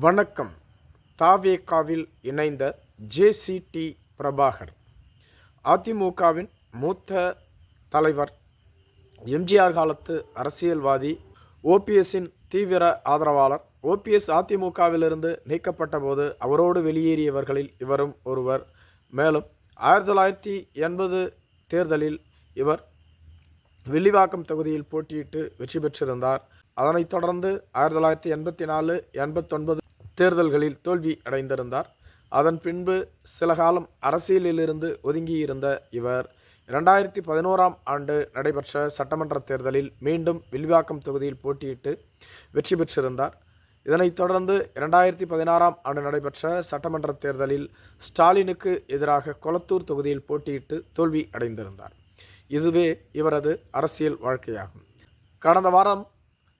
வணக்கம். தாவேக்காவில் இணைந்த ஜேசிடி பிரபாகர். அதிமுகவின் மூத்த தலைவர் எம்ஜிஆர் காலத்து அரசியல்வாதி ஓபிஎஸ்ஸின் தீவிர ஆதரவாளர் ஓபிஎஸ் அதிமுகவிலிருந்து நீக்கப்பட்ட போது அவரோடு வெளியேறியவர்களில் இவரும் ஒருவர். மேலும் ஆயிரத்தி தொள்ளாயிரத்தி எண்பது தேர்தலில் இவர் வில்லிவாக்கம் தொகுதியில் போட்டியிட்டு வெற்றி பெற்றிருந்தார். அதனைத் தொடர்ந்து ஆயிரத்தி தொள்ளாயிரத்தி எண்பத்தி நாலு எண்பத்தொன்பது தேர்தல்களில் தோல்வி அடைந்திருந்தார். அதன் பின்பு சில காலம் அரசியலிலிருந்து ஒதுங்கியிருந்த இவர் இரண்டாயிரத்தி பதினோராம் ஆண்டு நடைபெற்ற சட்டமன்ற தேர்தலில் மீண்டும் வில்வாக்கம் தொகுதியில் போட்டியிட்டு வெற்றி பெற்றிருந்தார். இதனைத் தொடர்ந்து இரண்டாயிரத்தி பதினாறாம் ஆண்டு நடைபெற்ற சட்டமன்ற தேர்தலில் ஸ்டாலினுக்கு எதிராக கொளத்தூர் தொகுதியில் போட்டியிட்டு தோல்வி அடைந்திருந்தார். இதுவே இவரது அரசியல் வாழ்க்கையாகும். கடந்த வாரம்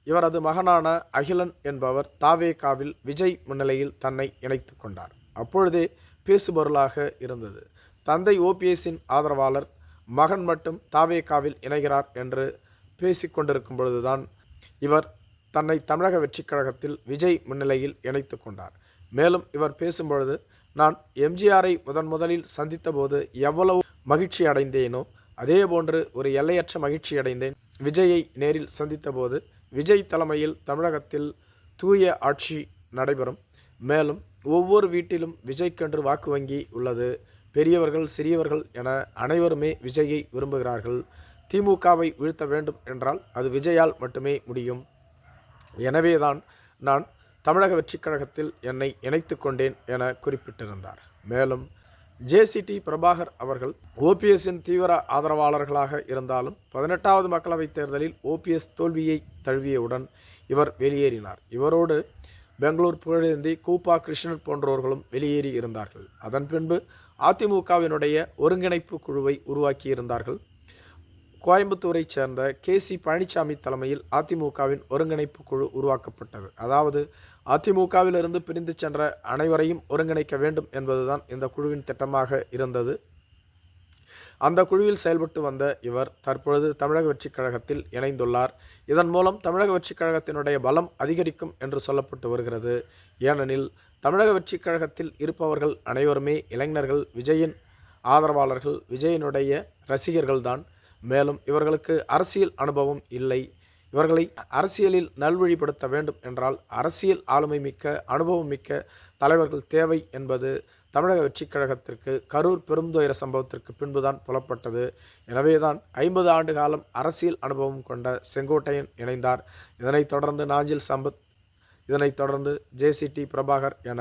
இவரது மகனான அகிலன் என்பவர் தாவேகாவில் விஜய் முன்னிலையில் தன்னை இணைத்து கொண்டார். அப்பொழுதே பேசுபொருளாக இருந்தது. தந்தை ஓபிஎஸின் ஆதரவாளர் மகன் மட்டும் தாவேகாவில் இணைகிறார் என்று பேசிக்கொண்டிருக்கும் பொழுதுதான் இவர் தன்னை தமிழக வெற்றிக் கழகத்தில் விஜய் முன்னிலையில் இணைத்து கொண்டார். மேலும் இவர் பேசும்பொழுது நான் எம்ஜிஆரை முதன் முதலில் சந்தித்தபோது எவ்வளவு மகிழ்ச்சி அடைந்தேனோ அதே போன்று ஒரு எல்லையற்ற மகிழ்ச்சி அடைந்தேன். விஜயை நேரில் சந்தித்தபோது விஜய் தலைமையில் தமிழகத்தில் தூய ஆட்சி நடைபெறும். மேலும் ஒவ்வொரு வீட்டிலும் விஜய்க்கென்று வாக்கு வங்கி உள்ளது. பெரியவர்கள் சிறியவர்கள் என அனைவருமே விஜயை விரும்புகிறார்கள். திமுகவை வீழ்த்த வேண்டும் என்றால் அது விஜயால் மட்டுமே முடியும். எனவேதான் நான் தமிழக வெற்றிக் கழகத்தில் என்னை இணைத்து கொண்டேன் என குறிப்பிட்டிருந்தார். மேலும் ஜேசிடி பிரபாகர் அவர்கள் ஓபிஎஸ்ஸின் தீவிர ஆதரவாளர்களாக இருந்தாலும் பதினெட்டாவது மக்களவைத் தேர்தலில் ஓபிஎஸ் தோல்வியை தழுவியவுடன் இவர் வெளியேறினார். இவரோடு பெங்களூர் புகழேந்தி கூப்பா கிருஷ்ணன் போன்றோர்களும் வெளியேறி இருந்தார்கள். அதன் பின்பு அதிமுகவினுடைய ஒருங்கிணைப்பு குழுவை உருவாக்கியிருந்தார்கள் கோயம்புத்தூரைச் சேர்ந்த கே சி பழனிசாமி தலைமையில் அதிமுகவின் ஒருங்கிணைப்பு குழு உருவாக்கப்பட்டது. அதாவது அதிமுகவிலிருந்து பிரிந்து சென்ற அனைவரையும் ஒருங்கிணைக்க வேண்டும் என்பதுதான் இந்த குழுவின் திட்டமாக இருந்தது. அந்த குழுவில் செயல்பட்டு வந்த இவர் தற்பொழுது தமிழக வெற்றிக் கழகத்தில் இணைந்துள்ளார். இதன் மூலம் தமிழக வெற்றிக் கழகத்தினுடைய பலம் அதிகரிக்கும் என்று சொல்லப்பட்டு வருகிறது. ஏனெனில் தமிழக வெற்றிக் கழகத்தில் இருப்பவர்கள் அனைவருமே இளைஞர்கள் விஜயின் ஆதரவாளர்கள் விஜயனுடைய ரசிகர்கள்தான். மேலும் இவர்களுக்கு அரசியல் அனுபவம் இல்லை. இவர்களை அரசியலில் நல்வழிப்படுத்த வேண்டும் என்றால் அரசியல் ஆளுமை மிக்க அனுபவம் மிக்க தலைவர்கள் தேவை என்பது தமிழக வெற்றிக் கழகத்திற்கு கரூர் பெருந்துயர சம்பவத்திற்கு பின்புதான் புலப்பட்டது. எனவேதான் ஐம்பது ஆண்டு காலம் அரசியல் அனுபவம் கொண்ட செங்கோட்டையன் இணைந்தார். இதனைத் தொடர்ந்து நாஞ்சில் சம்பத் இதனைத் தொடர்ந்து ஜேசிடி பிரபாகர் என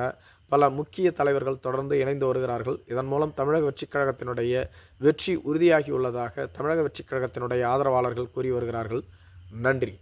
பல முக்கிய தலைவர்கள் தொடர்ந்து இணைந்து வருகிறார்கள். இதன் மூலம் தமிழக வெற்றிக் கழகத்தினுடைய வெற்றி உறுதியாகியுள்ளதாக தமிழக வெற்றிக் கழகத்தினுடைய ஆதரவாளர்கள் கூறி வருகிறார்கள். நன்றி.